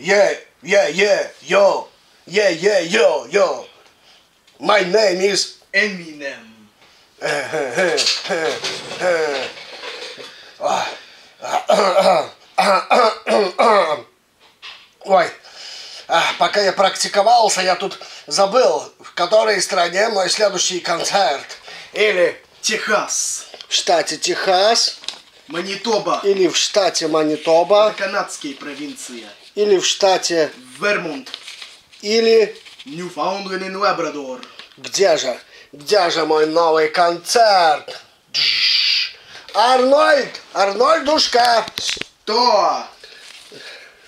Yeah, yeah, yeah, yo. Yeah, yeah, yo, yo. My name is... Eminem. Ой, пока я практиковался, я тут забыл, в которой стране мой следующий концерт. Или Техас. в штате Техас, Манитоба. или в штате Манитоба, Это канадские провинции. Или в штате, Вермонт. или Ньюфаундленд и Лабрадор. где же, где же мой новый концерт? Арнольд, Арнольдушка. Что?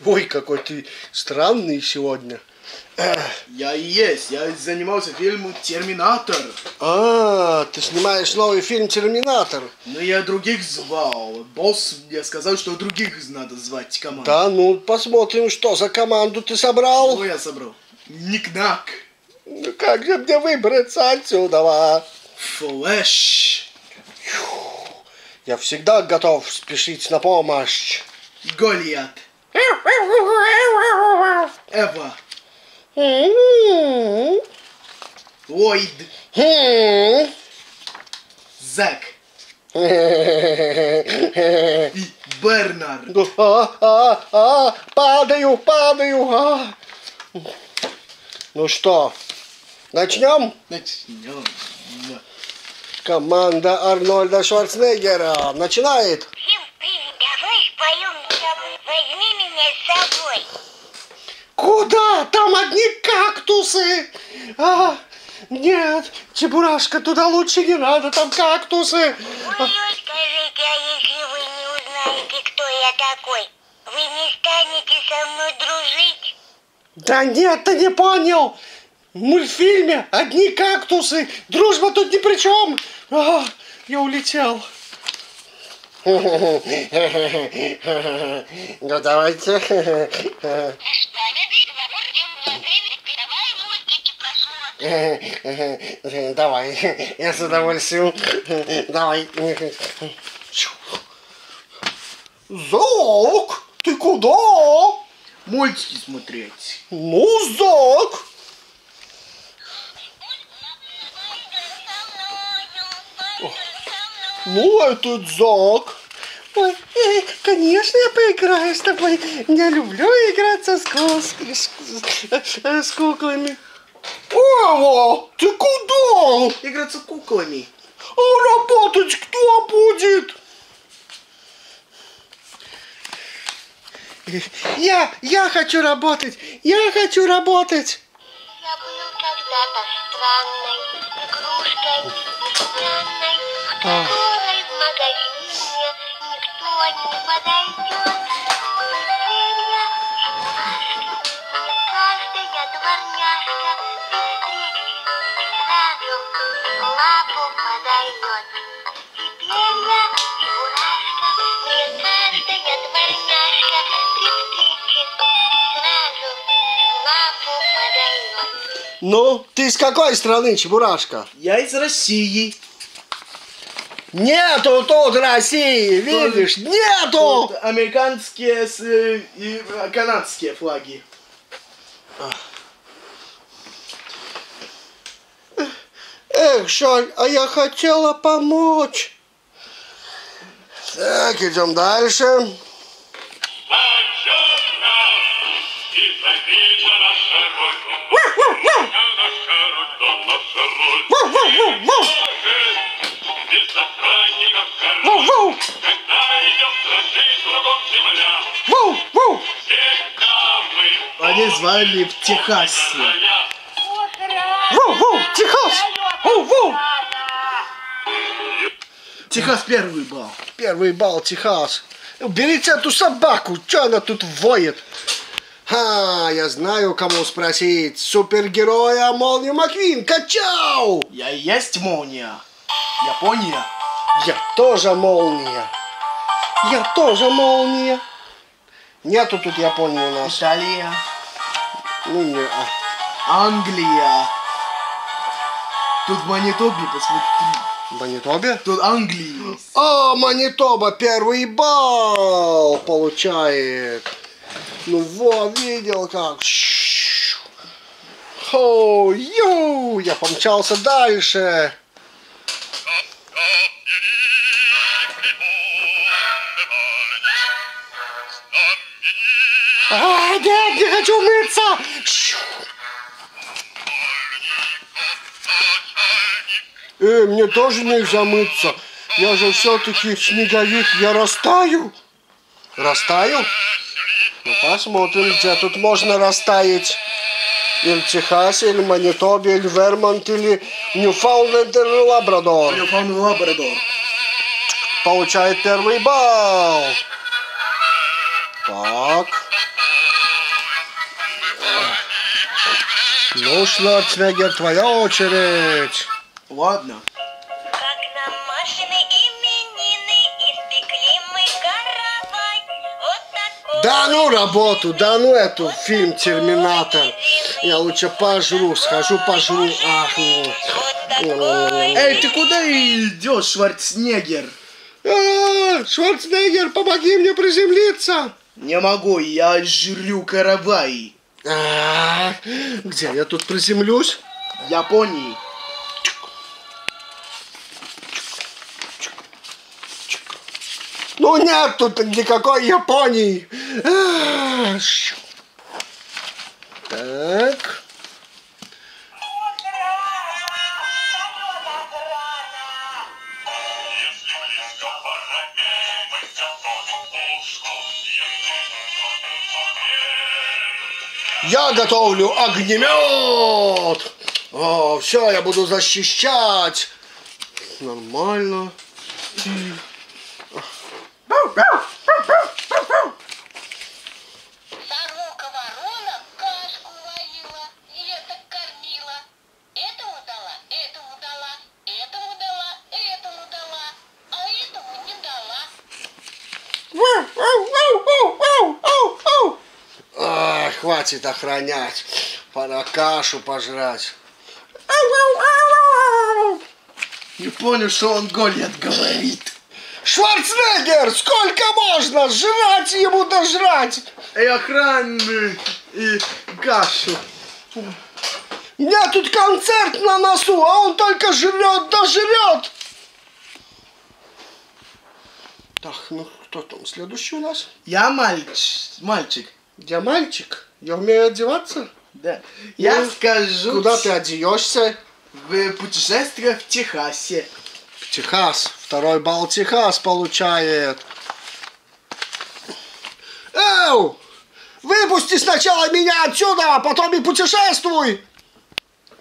Ой, какой ты странный сегодня. Я и есть. Я занимался фильмом «Терминатор». А, ты снимаешь новый фильм «Терминатор». Но я других звал. Босс мне сказал, что других надо звать команду. Да, ну посмотрим, что за команду ты собрал. Кого я собрал? Никнак. Ну как же мне выбраться отсюда? Флэш. Я всегда готов спешить на помощь. Голиат. Эва. Хм. Зак. И Бернард. А, а, а, падаю, падаю. а. Ну что, начнем? Начнем. Команда Арнольда Шварценеггера начинает. Всем привет, давай поем с тобой. Возьми меня с собой. Куда? Там одни кактусы. А, нет, Чебурашка, туда лучше не надо, там кактусы. Ой, скажите, а если вы не узнаете, кто я такой, вы не станете со мной дружить? Да нет, ты не понял. В мультфильме одни кактусы. Дружба тут ни при чем. А, я улетел. Ну давайте. Давай Давай, я с удовольствием. Давай. Зок, ты куда? Мультики смотреть. Ну, Зок. Ну, этот Зак. Ой, э, конечно, я поиграю с тобой. Я люблю играться с, кус- с, э, с куклами. Эва, ты куда? Играться куклами. А работать кто будет? Я, я хочу работать. Я хочу работать. Я был когда-то странной игрушкой, странной, которой в магазине никто не подойдет. Ну, ты из какой страны, Чебурашка? Я из России. Нету тут России, видишь? Нету! Тут американские с, э, и э, канадские флаги. Эх, жаль, а я хотела помочь. Так, идем дальше. Почетно Они звали в Техасе. своя. Ву-ву, Техас! Ву-ву! Техас первый был. Первый балл, Техас. Уберите эту собаку, что она тут воет? Ха, я знаю, кому спросить. Супергероя Молнию Маквин, качау! Я и есть молния. Япония. Я тоже молния. Я тоже молния. Нету тут Японии у нас. Италия. Ну, не, а. Англия. Тут в Манитобе, посмотри. Манитобе? Тут Англия есть. А, Манитоба первый балл получает. Ну вот, видел как. О, ю, я помчался дальше. А, нет, не хочу мыться. Э, мне тоже нельзя мыться. Я же все-таки снеговик, я растаю. Растаю? Ну, посмотрим, где тут можно растаять. Или в Техасе, или Манитобе, или Вермонт, или Ньюфаундленд, или Лабрадор. Ньюфаунд Лабрадор. Получает первый балл. Так. Ну, Шварценеггер, твоя очередь. Ладно. Как нам Машины именины, испекли мы каравай. Вот такой Да ну работу, да ну эту фильм Терминатор. Я лучше пожру, схожу пожру. Ах, ну. Вот такой Эй, ты куда идешь, Шварценеггер? А, Шварценеггер, помоги мне приземлиться. Не могу, я жрю каравай. А, где я тут приземлюсь? Японии. Ну нет тут никакой Японии. Так. Я готовлю огнемет. О, все, я буду защищать. Нормально. Сорока хватит охранять. Пора кашу пожрать. Не понял, что он Гольят говорит. Шварценеггер, сколько можно? Жрать ему да жрать. Эй, охранник и кашу. У меня тут концерт на носу, а он только жрет да жрет. Так, ну кто там следующий у нас? Я мальч... мальчик. Я мальчик. Я умею одеваться. Да. Я Ну, скажу Куда ты одеешься? в путешествие в Техасе. В Техас. Второй балл Техас получает. Эу! Выпусти сначала меня отсюда, а потом и путешествуй.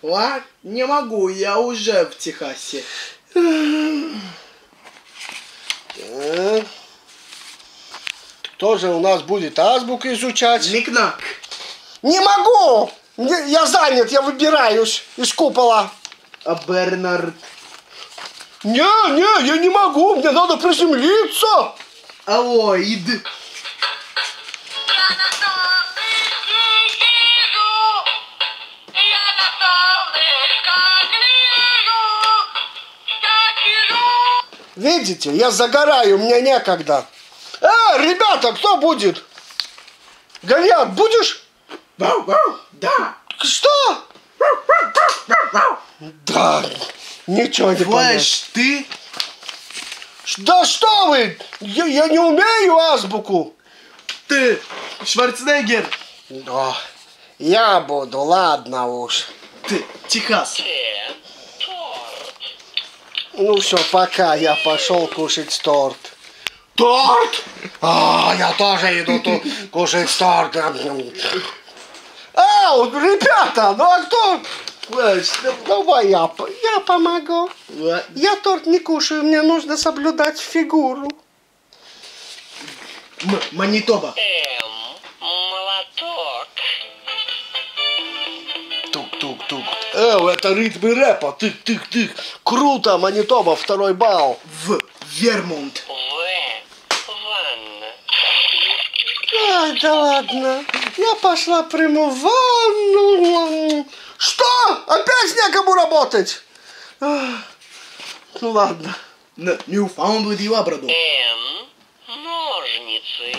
Ла? Не могу, я уже в Техасе. Так. Кто же у нас будет азбуку изучать? Микнак. Не могу! Я занят, я выбираюсь из купола. А Бернард. Не, не, я не могу, мне надо приземлиться. Алоид. Видите, я загораю, мне некогда. Э, ребята, кто будет? Гольят, будешь? Да. Что? Да, ничего не. Флэш, ты? Да что вы? Я, я не умею азбуку. Ты. Шварценеггер. Да, я буду, ладно уж. Ты. Техас. Ну все, пока, я пошел кушать торт. Торт? А, я тоже иду тут кушать торт. Ау, ребята, ну а кто? Давай я, я помогу. Я торт не кушаю, мне нужно соблюдать фигуру. М- Манитоба. Эм, молоток. Тук-тук-тук. Эу, это ритмы рэпа. Тык-тык-тык. Круто, Манитоба, второй балл. В. Вермонт. В. Ай, да ладно. Я пошла приму ванну. Что? Опять некому работать? Ах, Ну ладно. Ньюфаундленд и Лабрадор. М. Ножницы.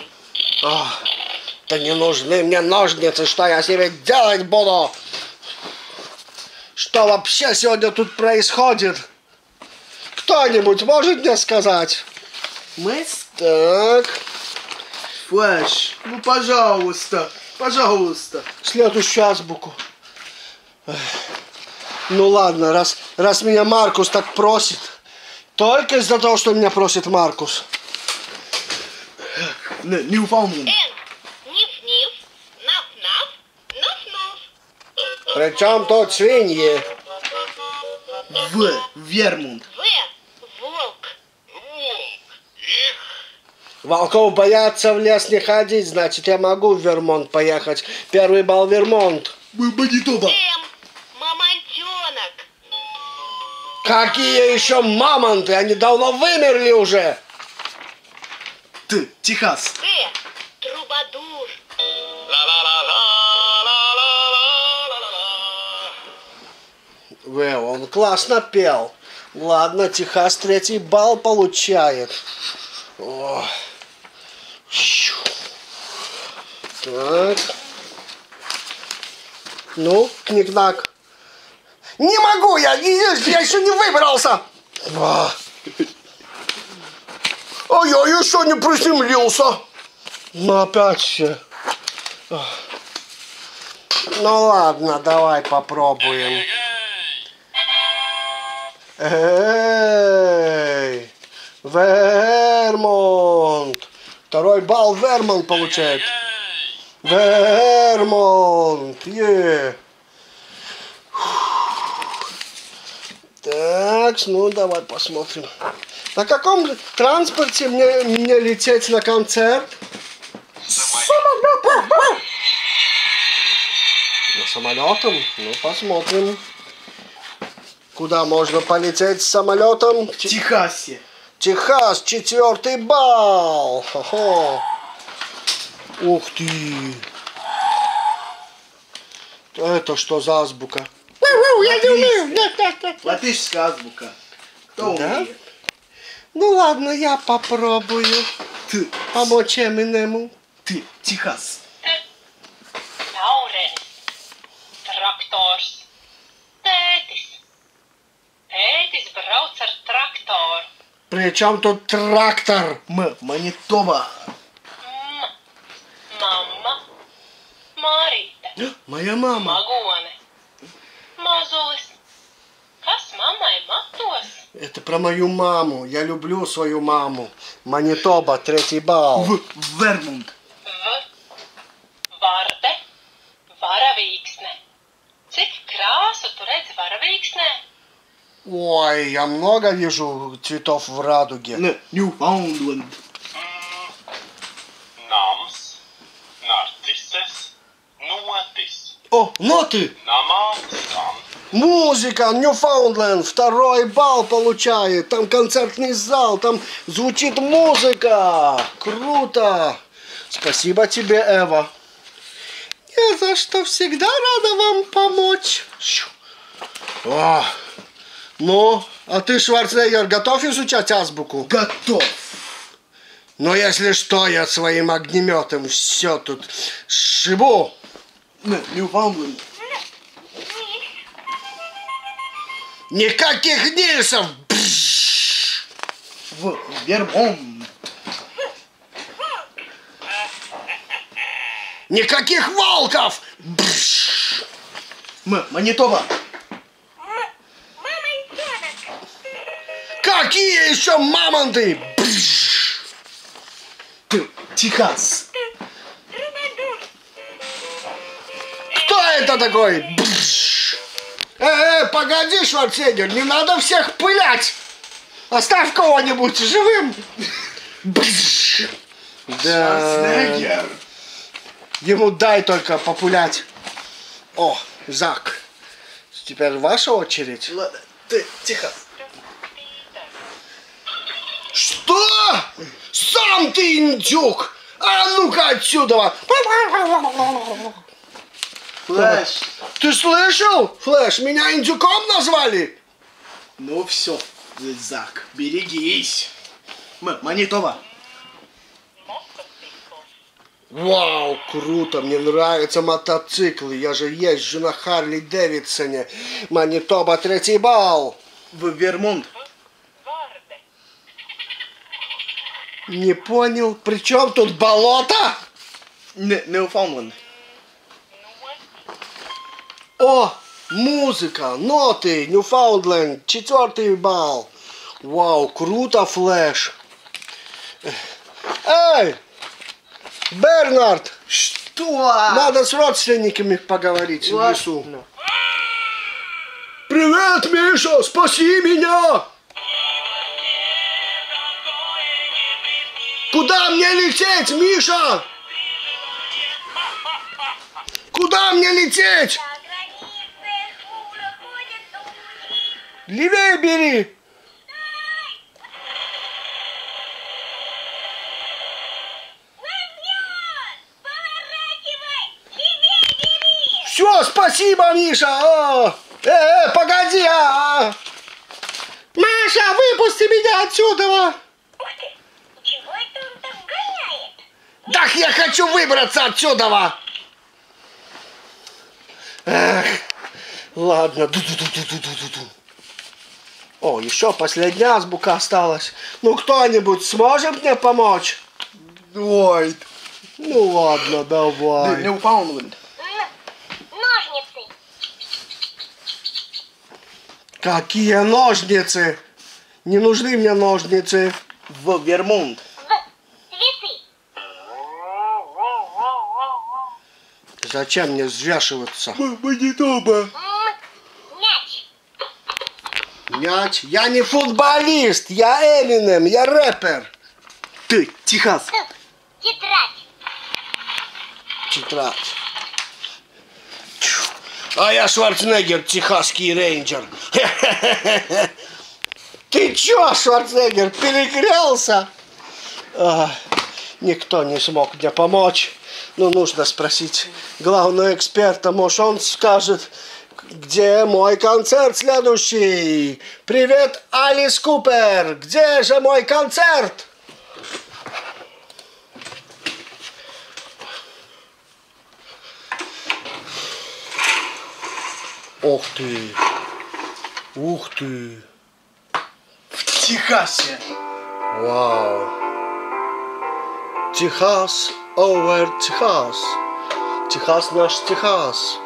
А, Да не нужны мне ножницы, что я себе делать буду? Что вообще сегодня тут происходит? Кто-нибудь может мне сказать? Мыс? Так, Флэш, ну пожалуйста, пожалуйста. следующую азбуку. Ну ладно, раз, раз меня Маркус так просит, только из-за того, что меня просит Маркус. Не, Ньюфаундленд. Н. Ниф-ниф. Наф-наф. Наф-наф. Причем тут свиньи? В. Вермунд. В. Волк. Волков боятся в лес не ходить, значит я могу в Вермонт поехать. Первый бал Вермонт. М- Манитоба. М. Мамонтенок. Какие еще мамонты? Они давно вымерли уже. Т. Техас. Т. Трубадур. Вэ, он классно пел. Ладно, Техас третий бал получает. О. Так. Ну, книгнак. Не могу я, я еще не выбрался. А. Я еще не приземлился. Ну опять все. Ну ладно, давай попробуем. Эй, Вермонт. Второй балл Вермонт получает. Вермонт. Е. Так, ну давай посмотрим. На каком транспорте мне, мне лететь на концерт? На самолетом? Ну, посмотрим. Куда можно полететь с самолетом? Ч- Техасе. Техас, четвертый балл. Хо-хо. Ух ты. Это что за азбука? Я не умею. Латышская азбука. Кто Да? умеет? Ну ладно, я попробую Т. помочь Эминему. Т. Техас. Laurens. Traktors. Tētis. Tētis brauc ar traktoru. Причем тут трактор? М. Манитоба. Моя мама. Magone. Mazulis. Kas mammai matos? Это про мою маму. Я люблю свою маму. Манитоба, третий балл. В. Вермунд. V. Varde. Varavīksne. Cik krāsu tu redzi varavīksnē? Ой, я много вижу цветов в радуге. Ньюфаундленд. Skan, Музыка, Ньюфаундленд, второй балл получает. Там концертный зал, там звучит музыка. Круто. Спасибо тебе, Эва. Не за что, всегда рада вам помочь. О, ну, а ты, Шварценеггер, готов изучать азбуку? Готов. Но если что, я своим огнеметом все тут шибу. Н. Ньюфаундленд. Никаких Нильсов! Бш! В. Вермонт. Никаких волков! Бш! М. Манитоба. Какие еще мамонты? Бш! Техас. Кто это такой? Бш! Э, э, погоди, Шварценеггер, не надо всех пылять! Оставь кого-нибудь живым! Да. Шварценеггер. Ему дай только популять. О, Зак. Теперь ваша очередь. Ладно. Т. Техас. Что? Сам ты индюк! А ну-ка отсюда! Флэш. Ты слышал, Флэш, меня индюком назвали? Ну все, Зак, берегись. М. Манитоба. Вау, круто, мне нравятся мотоциклы. Я же езжу на Харли Дэвидсоне. Манитоба третий балл. В Вермонт. Не понял, при чем тут болото? Не- Ньюфаундленд. О, музыка, ноты, Ньюфаундленд, четвертый балл. Вау, круто, Флэш. Эй, Бернард, Что? надо с родственниками поговорить в лесу. Ладно. Привет, Миша, спаси меня! Куда мне лететь, Миша? Куда мне лететь? Левее бери. Все, спасибо, Миша. Э, э, погоди, а, а. Маша, выпусти меня отсюда. Чего это он там гоняет? Так я хочу выбраться отсюда. Эх, ладно. Ду-ду-ду-ду-ду-ду-ду. О, еще последняя азбука осталась. Ну, кто-нибудь сможет мне помочь? Ой. Ну, ладно, давай. Ньюфаундленд. Н- Ножницы! Какие ножницы? Не нужны мне ножницы. В Вермонт. Зачем мне взвешиваться? Манитоба. М- Мяч! Мяч? Я не футболист, я Эминем, я рэпер. Ты, Техас. Тетрадь! Тетрадь. А я Шварценеггер, техасский рейнджер. Ты чё, Шварценеггер, перегрелся? А, никто не смог мне помочь. Ну, нужно спросить главного эксперта. Может, он скажет, где мой концерт следующий? Привет, Алис Купер. Где же мой концерт? Ух ты. Ух ты. В Техасе. Вау. Техас, over Техас. Техас наш Техас.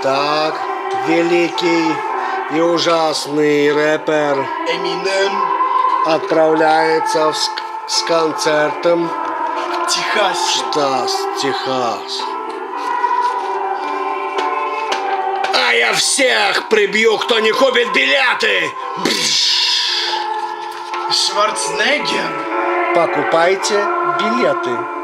Итак, великий и ужасный рэпер Эминем. отправляется в ск- с концертом В Техасе. в Штат Техас. А я всех прибью, кто не купит билеты! Шварценеггер. Покупайте билеты.